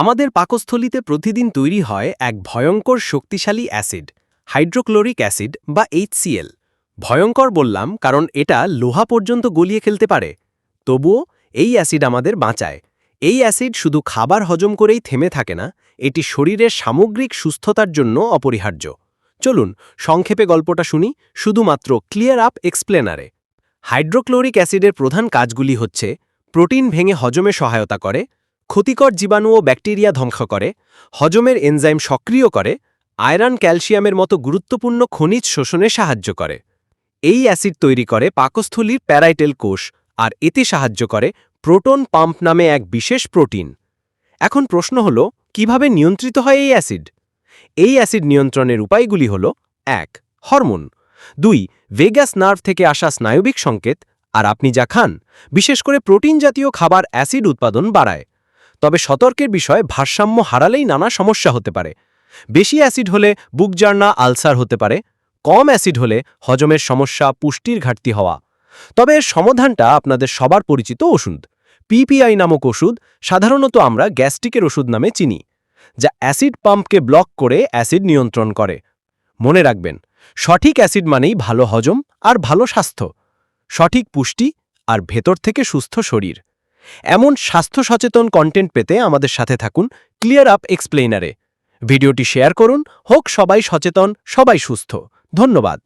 আমাদের পাকস্থলিতে প্রতিদিন তৈরি হয় এক ভয়ঙ্কর শক্তিশালী অ্যাসিড, হাইড্রোক্লোরিক অ্যাসিড বা এইচসিএল ভয়ঙ্কর বললাম কারণ এটা লোহা পর্যন্ত গলিয়ে খেলতে পারে। তবুও এই অ্যাসিড আমাদের বাঁচায়। এই অ্যাসিড শুধু খাবার হজম করেই থেমে থাকে না, এটি শরীরের সামগ্রিক সুস্থতার জন্য অপরিহার্য। চলুন, সংক্ষেপে গল্পটা শুনি শুধুমাত্র ক্লিয়ার আপ এক্সপ্লেনারে। হাইড্রোক্লোরিক অ্যাসিডের প্রধান কাজগুলি হচ্ছে, প্রোটিন ভেঙে হজমে সহায়তা করে ক্ষতিকর জীবাণু ও ব্যাকটেরিয়া ধ্বংস করে, হজমের এনজাইম সক্রিয় করে, আয়রন ক্যালসিয়ামের মতো গুরুত্বপূর্ণ খনিজ শোষণে সাহায্য করে। এই অ্যাসিড তৈরি করে পাকস্থলীর প্যারাইটেল কোষ, আর এতে সাহায্য করে প্রোটন পাম্প নামে এক বিশেষ প্রোটিন। এখন প্রশ্ন হল, কীভাবে নিয়ন্ত্রিত হয় এই অ্যাসিড? এই অ্যাসিড নিয়ন্ত্রণের উপায়গুলি হল, এক, হরমোন। দুই, ভেগাস নার্ভ থেকে আসা স্নায়বিক সংকেত। আর আপনি যা খান, বিশেষ করে প্রোটিন জাতীয় খাবার অ্যাসিড উৎপাদন বাড়ায়। তবে সতর্কের বিষয় ভারসাম্য হারালেই নানা সমস্যা হতে পারে। বেশি অ্যাসিড হলে বুকজার্না আলসার হতে পারে, কম অ্যাসিড হলে হজমের সমস্যা, পুষ্টির ঘাটতি হওয়া। তবে এর সমাধানটা আপনাদের সবার পরিচিত ওষুধ। পিপিআই নামক ওষুধ সাধারণত আমরা গ্যাস্ট্রিকের ওষুধ নামে চিনি, যা অ্যাসিড পাম্পকে ব্লক করে অ্যাসিড নিয়ন্ত্রণ করে। মনে রাখবেন, সঠিক অ্যাসিড মানেই ভালো হজম আর ভালো স্বাস্থ্য। সঠিক পুষ্টি আর ভেতর থেকে সুস্থ শরীর। এমন স্বাস্থ্য সচেতন কন্টেন্ট পেতে আমাদের সাথে থাকুন ক্লিয়ার আপ এক্সপ্লেইনারে ভিডিওটি শেয়ার করুন, হোক সবাই সচেতন, সবাই সুস্থ। ধন্যবাদ।